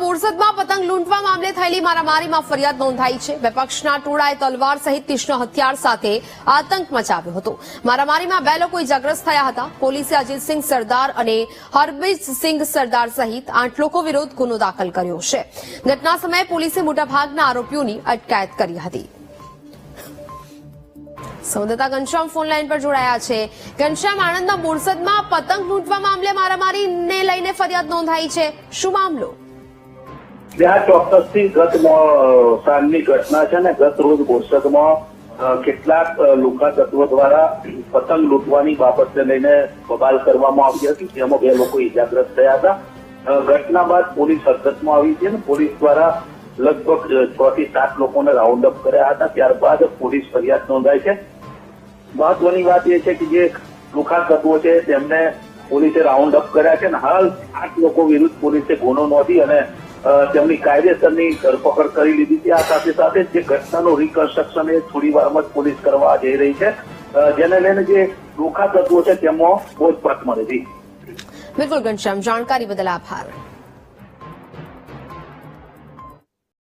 બોરસદમાં પતંગ લૂંટવા મામલે થયેલી મારામારીમાં ફરિયાદ નોંધાઈ છે. વિપક્ષના ટોળાએ તલવાર સહિત તીક્ષ્ણ હથિયાર સાથે આતંક મચાવ્યો હતો. મારામારીમાં બે લોકો ઇજાગ્રસ્ત થયા હતા. પોલીસે અજીતસિંહ સરદાર અને હરબીજસિંહ સરદાર સહિત આઠ લોકો વિરુદ્ધ ગુનો દાખલ કર્યો છે. ઘટના સમયે પોલીસે મોટાભાગના આરોપીઓની અટકાયત કરી હતી. સંવાદદાતા ઘનશ્યામ ફોન લાઈન પર જોડાયા છે. ઘનશ્યામ, આણંદના બોરસદમાં પતંગ લૂંટવા મામલે મારામારીને લઈને ફરિયાદ નોંધાઈ છે. શું મામલો? ત્યાં ચોક્કસથી ગત સાંજની ઘટના છે ને, ગત રોજ બોરસદમાં કેટલાક લુકા દ્વારા પતંગ લૂંટવાની બાબતને લઈને બબાલ કરવામાં આવી હતી, જેમાં બે લોકો ઇજાગ્રસ્ત થયા હતા. ઘટના બાદ પોલીસ હરકતમાં આવી છે અને પોલીસ દ્વારા લગભગ છ થી સાત લોકોને રાઉન્ડ અપ કર્યા હતા. ત્યારબાદ પોલીસ ફરિયાદ નોંધાઈ છે. મહત્વની વાત એ છે કે જે લુખા તત્વો છે, તેમને પોલીસે રાઉન્ડ અપ કર્યા છે અને હાલ આઠ લોકો વિરુદ્ધ પોલીસે ગુનો નોંધી અને તેમની કાયદેસરની ધરપકડ કરી લીધી હતી આ સાથે સાથે જે ઘટનાનું રિકન્સ્ટ્રક્શન એ થોડી વારમાં જ પોલીસ કરવા જઈ રહી છે. જેને લઈને જે લુખા તત્વો છે તેમાં બોધપાઠ મળી હતી બિલકુલ ઘનશ્યામ, જાણકારી બદલ આભાર.